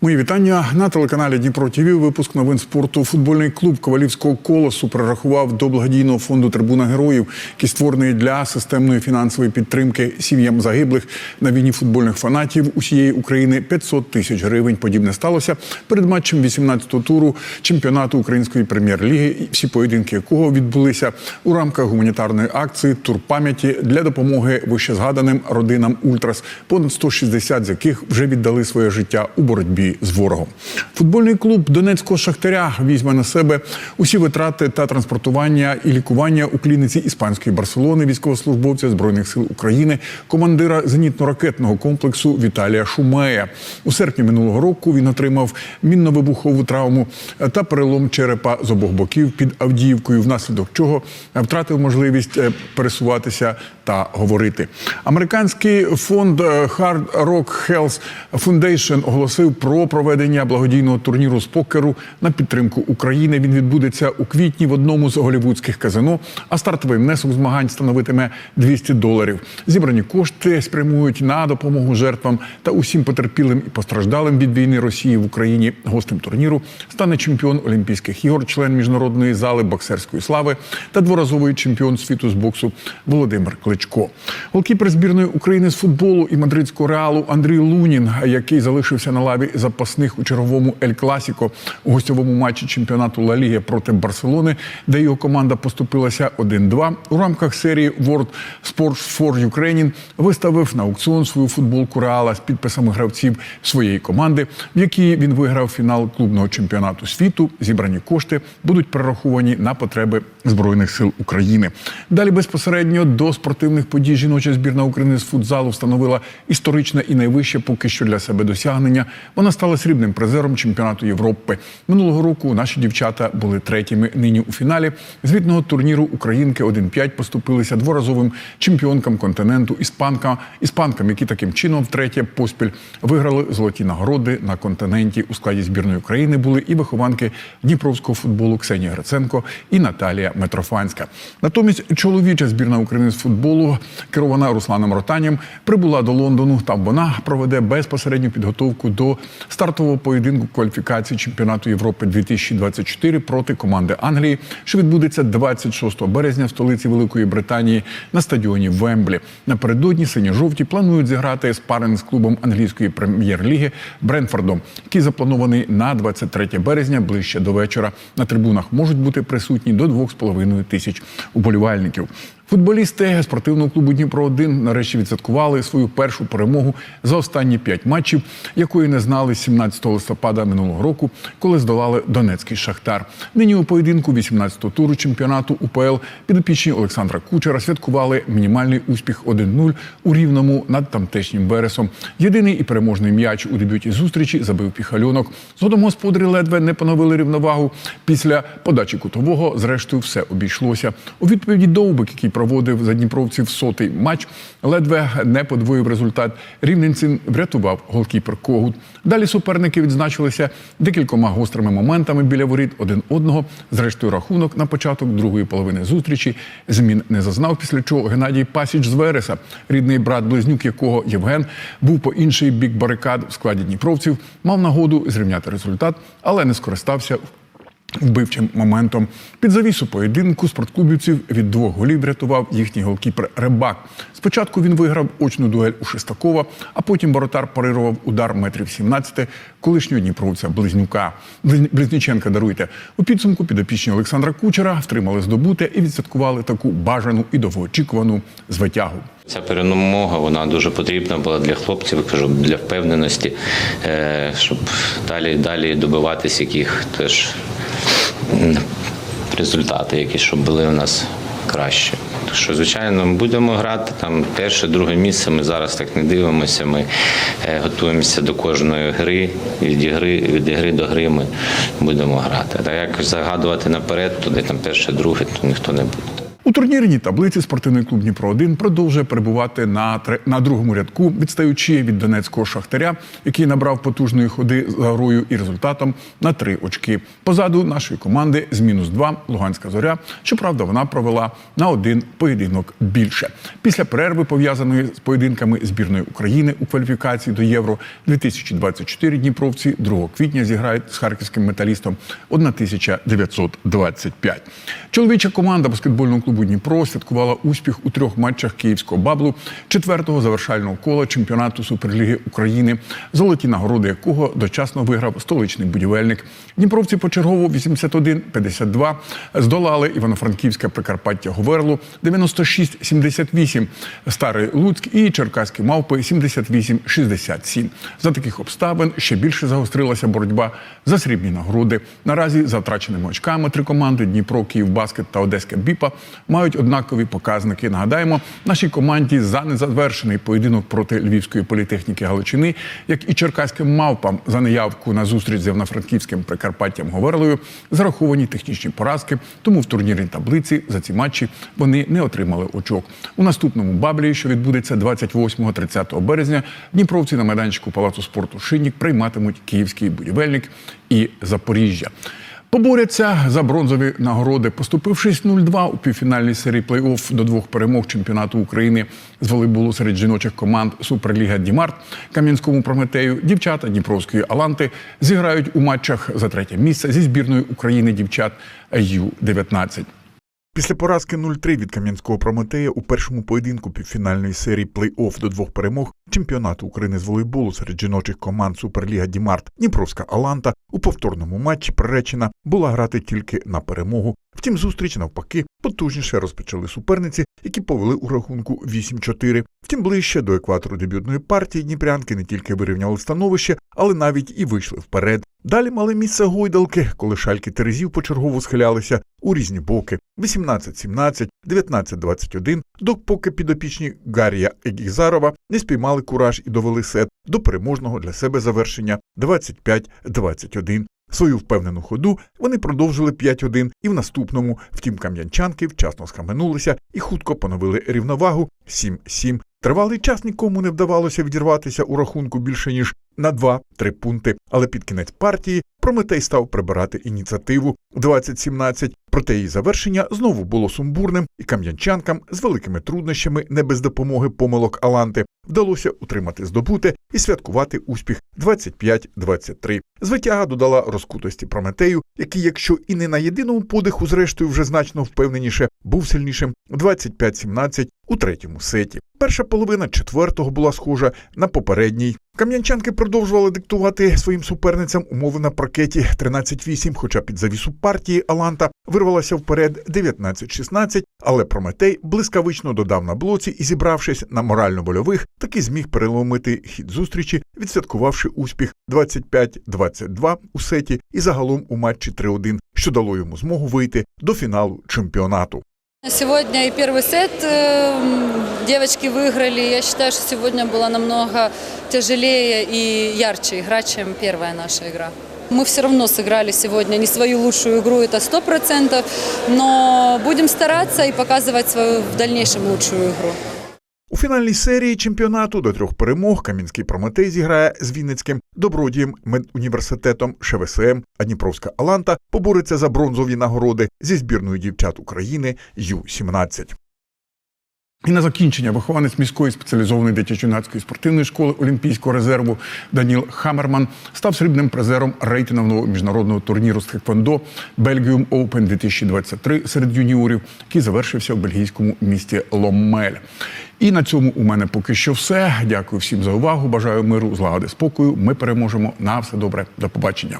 Мої вітання на телеканалі Дніпро ТВ. Випуск новин спорту. Футбольний клуб Ковалівського колосу перерахував до благодійного фонду Трибуна героїв, який створений для системної фінансової підтримки сім'ям загиблих на війні футбольних фанатів усієї України 500 тисяч гривень. Подібне сталося перед матчем 18-го туру чемпіонату української прем'єр-ліги, всі поєдинки якого відбулися у рамках гуманітарної акції Тур пам'яті для допомоги вищезгаданим родинам Ультрас, понад 160 з яких вже віддали своє життя у боротьбі з ворогом. Футбольний клуб Донецького Шахтаря візьме на себе усі витрати та транспортування і лікування у клініці іспанської Барселони військовослужбовця збройних сил України, командира зенітно-ракетного комплексу Віталія Шумея. У серпні минулого року він отримав мінно-вибухову травму та перелом черепа з обох боків під Авдіївкою, внаслідок чого втратив можливість е, пересуватися та говорити. Американський фонд е, Hard Rock Health Foundation оголосив про проведення благодійного турніру з покеру на підтримку України. Він відбудеться у квітні в одному з голівудських казино. А стартовий внесок змагань становитиме 200 доларів. Зібрані кошти спрямують на допомогу жертвам та усім потерпілим і постраждалим від війни Росії в Україні. Гостем турніру стане чемпіон Олімпійських ігор, член міжнародної зали боксерської слави та дворазовий чемпіон світу з боксу Володимир Кличко. Голкіпер збірної України з футболу і мадридського реалу Андрій Лунін, який залишився на лаві запасних у черговому Ель Класіко у гостьовому матчі чемпіонату Ла Ліги проти Барселони, де його команда поступилася 1-2, у рамках серії World Sports for Ukraine виставив на аукціон свою футболку Реала з підписами гравців своєї команди, в якій він виграв фінал клубного чемпіонату світу. Зібрані кошти будуть перераховані на потреби збройних сил України. Далі безпосередньо до спортивних подій жіноча збірна України з футзалу встановила історичне і найвище поки що для себе досягнення. Вона стала срібним призером чемпіонату Європи. Минулого року наші дівчата були третіми. Нині у фіналі звітного турніру Українки 1-5 поступилися дворазовим чемпіонкам континенту іспанка, іспанкам, які таким чином втретє поспіль виграли золоті нагороди на континенті. У складі збірної України були і вихованки дніпровського футболу Ксенія Гриценко і Наталія Митрофанська. Натомість чоловіча збірна України з футболу, керована Русланом Ротанєм, прибула до Лондону. Там вона проведе безпосередню підготовку до стартового поєдинку кваліфікації чемпіонату Європи 2024 проти команди Англії, що відбудеться 26 березня в столиці Великої Британії на стадіоні Вемблі. Напередодні сині-жовті планують зіграти спаринг з клубом англійської прем'єр-ліги Бренфордом, який запланований на 23 березня ближче до вечора. На трибунах можуть бути присутні до 2,5 тисяч уболівальників. Футболісти спортивного клубу Дніпро 1 нарешті відсвяткували свою першу перемогу за останні п'ять матчів, якої не знали 17 листопада минулого року, коли здолали Донецький Шахтар. Нині у поєдинку 18-го туру чемпіонату УПЛ підопічні Олександра Кучера святкували мінімальний успіх 1-0 у рівному над тамтешнім вересом. Єдиний і переможний м'яч у дебюті зустрічі забив піхальонок. Згодом господарі ледве не поновили рівновагу. Після подачі кутового, зрештою, все обійшлося. У відповіді Довбик, який проводив за Дніпровців сотий матч, ледве не подвоїв результат. Рівненцин врятував голкіпер Когут. Далі суперники відзначилися декількома гострими моментами біля воріт один одного. Зрештою, рахунок на початок другої половини зустрічі змін не зазнав. Після чого Геннадій Пасіч з Вереса, рідний брат близнюк якого Євген був по інший бік барикад в складі дніпровців, мав нагоду зрівняти результат, але не скористався вбивчим моментом. Під завісу поєдинку спортклубівців від двох голів врятував їхній голкіпер Рибак. Спочатку він виграв очну дуель у Шестакова, а потім воротар парирував удар метрів 17 колишнього дніпровця Близнюка. Близніченка даруйте. У підсумку підопічні Олександра Кучера втримали здобуте і відсвяткували таку бажану і довгоочікувану звитягу. Ця перемога вона дуже потрібна була для хлопців, кажу, для впевненості, е, щоб далі далі добиватись яких теж результати, які щоб були у нас кращі. Так що, звичайно, ми будемо грати там перше, друге місце. Ми зараз так не дивимося. Ми е, готуємося до кожної гри, від ігри, від ігри до гри ми будемо грати. Та як загадувати наперед, туди там перше, друге, то ніхто не буде. У турнірній таблиці спортивний клуб Дніпро 1 продовжує перебувати на, на другому рядку, відстаючи від донецького шахтаря, який набрав потужної ходи за грою і результатом на три очки. Позаду нашої команди з мінус два Луганська зоря. Щоправда, вона провела на один поєдинок більше. Після перерви, пов'язаної з поєдинками збірної України у кваліфікації до Євро 2024 Дніпровці 2 квітня зіграють з харківським металістом 1925. Чоловіча команда баскетбольного клубу Дніпро святкувала успіх у трьох матчах київського баблу четвертого завершального кола чемпіонату Суперліги України, золоті нагороди якого дочасно виграв столичний будівельник. Дніпровці почергово 81-52 здолали Івано-Франківське Прикарпаття Говерлу 96-78, Старий Луцьк і Черкаські мавпи 78-67. За таких обставин ще більше загострилася боротьба за срібні нагороди. Наразі за втраченими очками три команди Дніпро, Київбаскет та Одеська Біпа мають однакові показники. Нагадаємо, нашій команді за незавершений поєдинок проти Львівської політехніки Галичини, як і черкаським мавпам за неявку на зустріч з Івано-Франківським Прикарпаттям Говерлою, зараховані технічні поразки. Тому в турнірній таблиці за ці матчі вони не отримали очок. У наступному баблі, що відбудеться 28-30 березня, дніпровці на майданчику Палацу спорту Шинік прийматимуть київський будівельник і Запоріжжя. Поборяться за бронзові нагороди, поступившись 0-2 у півфінальній серії плей-офф до двох перемог чемпіонату України з волейболу серед жіночих команд Суперліга Дімарт Кам'янському Прометею. Дівчата Дніпровської Аланти зіграють у матчах за третє місце зі збірною України дівчат Ю-19. Після поразки 0-3 від Кам'янського Прометея у першому поєдинку півфінальної серії плей-офф до двох перемог чемпіонату України з волейболу серед жіночих команд Суперліга Дімарт Дніпровська Аланта у повторному матчі приречена була грати тільки на перемогу. Втім, зустріч навпаки потужніше розпочали суперниці, які повели у рахунку 8-4. Втім, ближче до екватору дебютної партії дніпрянки не тільки вирівняли становище, але навіть і вийшли вперед. Далі мали місце гойдалки, коли шальки терезів почергово схилялися у різні боки 18-17, 19-21, допоки підопічні Гарія Егізарова не спіймали кураж і довели сет до переможного для себе завершення 25-21. Свою впевнену ходу вони продовжили 5-1 і в наступному, втім, кам'янчанки вчасно схаменулися і хутко поновили рівновагу 7-7. Тривалий час нікому не вдавалося відірватися у рахунку більше ніж на 2-3 пункти. Але під кінець партії Прометей став прибирати ініціативу 20-17. Проте її завершення знову було сумбурним, і кам'янчанкам з великими труднощами, не без допомоги помилок Аланти, вдалося утримати здобуте і святкувати успіх 25-23. Звитяга додала розкутості Прометею, який, якщо і не на єдиному подиху, зрештою вже значно впевненіше, був сильнішим 25-17 у третьому сеті. Перша половина четвертого була схожа на попередній. Кам'янчанки продовжували диктувати своїм суперницям умови на паркеті 13-8, хоча під завісу партії Аланта вирвалася вперед 19-16, але Прометей блискавично додав на блоці і, зібравшись на морально-больових, таки зміг переломити хід зустрічі, відсвяткувавши успіх 25-22 у сеті і загалом у матчі 3-1, що дало йому змогу вийти до фіналу чемпіонату. Сегодня и первый сет э, девочки выиграли. Я считаю, что сегодня было намного тяжелее и ярче игра, чем первая наша игра. Мы все равно сыграли сегодня не свою лучшую игру, это сто процентов, но будем стараться и показывать свою в дальнейшем лучшую игру. У фінальній серії чемпіонату до трьох перемог Кам'янський Прометей зіграє з Вінницьким добродієм медуніверситетом ШВСМ, а Дніпровська Аланта побореться за бронзові нагороди зі збірною дівчат України Ю-17. і на закінчення вихованець міської спеціалізованої дитячо-юнацької спортивної школи Олімпійського резерву Даніл Хамерман став срібним призером рейтингового міжнародного турніру з тхеквондо Belgium Open 2023 серед юніорів, який завершився в бельгійському місті Ломмель. І на цьому у мене поки що все. Дякую всім за увагу. Бажаю миру, злагоди, спокою. Ми переможемо. На все добре. До побачення.